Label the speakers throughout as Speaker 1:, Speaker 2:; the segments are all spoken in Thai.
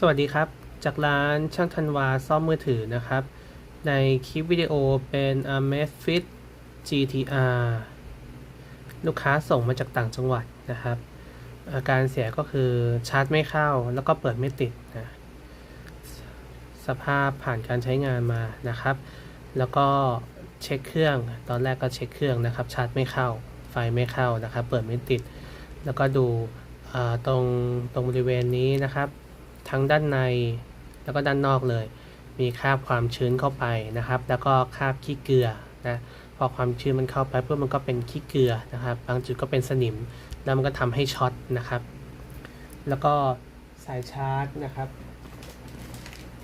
Speaker 1: สวัสดีครับ จากร้านช่างธันวาซ่อมมือถือนะครับ ในคลิปวิดีโอเป็น Amazfit GTR ลูกค้าส่งมาจากต่างจังหวัดนะครับ อาการเสียก็คือชาร์จไม่เข้าแล้วก็เปิดไม่ติดนะสภาพผ่านการใช้งานมานะครับ แล้วก็เช็คเครื่อง ตอนแรกก็เช็คเครื่องนะครับ ชาร์จไม่เข้า ไฟไม่เข้านะครับ เปิดไม่ติด แล้วก็ดูตรงตรงบริเวณนี้นะครับ ทั้งด้านในแล้วก็ด้านนอกเลย มีคราบความชื้นเข้าไปนะครับ แล้วก็คราบขี้เกลือนะพอความชื้นมันเข้าไปเพื่อมันก็เป็นขี้เกลือนะครับ บางจุดก็เป็นสนิม แล้วมันก็ทำให้ช็อตนะครับ แล้วก็สายชาร์จนะครับ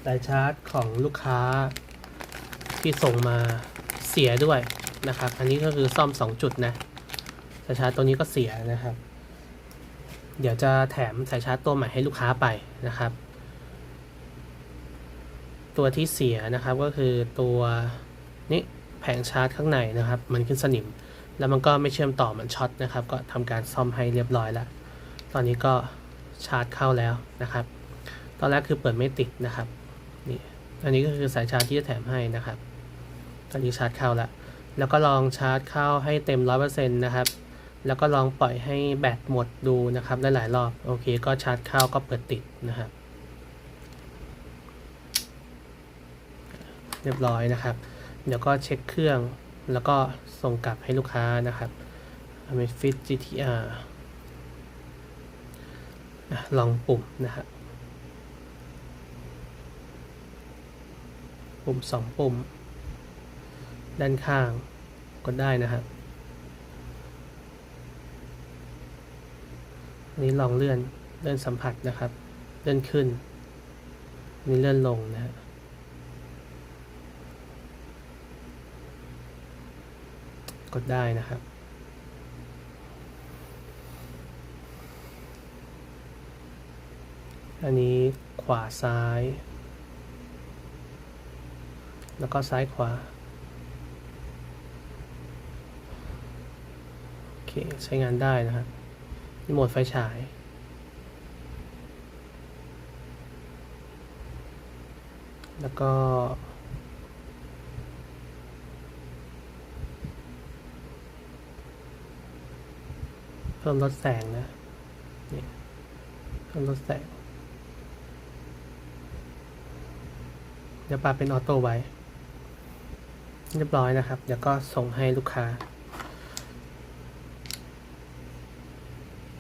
Speaker 1: สายชาร์จของลูกค้าที่ส่งมาเสียด้วยนะครับ อันนี้ก็คือซ่อม 2 จุดนะสายชาร์จตัวนี้ก็เสียนะครับ เดี๋ยวจะแถมสายชาร์จตัวใหม่ให้ลูกค้าไปนะครับ ตัวที่เสียนะครับก็คือตัวนี้แผงชาร์จข้างในนะครับ มันขึ้นสนิม แล้วมันก็ไม่เชื่อมต่อมันช็อตนะครับ ก็ทำการซ่อมให้เรียบร้อยแล้ว ตอนนี้ก็ชาร์จเข้าแล้วนะครับ ตอนแรกคือเปิดไม่ติดนะครับนี่อันนี้ก็คือสายชาร์จที่จะแถมให้นะครับ ตอนนี้ชาร์จเข้าแล้ว แล้วก็ลองชาร์จเข้าให้เต็มร้อยเปอร์เซ็นต์นะครับ แล้วก็ลองปล่อยให้แบตหมดดูนะครับหลายๆรอบ โอเค ก็ชาร์จเข้าก็เปิดติดนะครับ เรียบร้อยนะครับ เดี๋ยวก็เช็คเครื่องแล้วก็ส่งกลับให้ลูกค้านะครับ Amazfit GTR ลองปุ่มนะครับปุ่มสองปุ่ม ด้านข้างกดได้นะครับ อั นี้ลองเลื่อนเลื่อนสัมผัสนะครับ เลื่อนขึ้นนนี่เลื่อนลงนะฮะกดได้นะครับ อันนี้ขวาซ้าย แล้วก็ซ้ายขวา โอเค ใช้งานได้นะครับ โหมดไฟฉาย แล้วก็เพิ่มลดแสงนะนี่เพิ่มลดแสง เดี๋ยวปรับเป็นออโต้ไว้ เรียบร้อยนะครับ เดี๋ยวก็ส่งให้ลูกค้า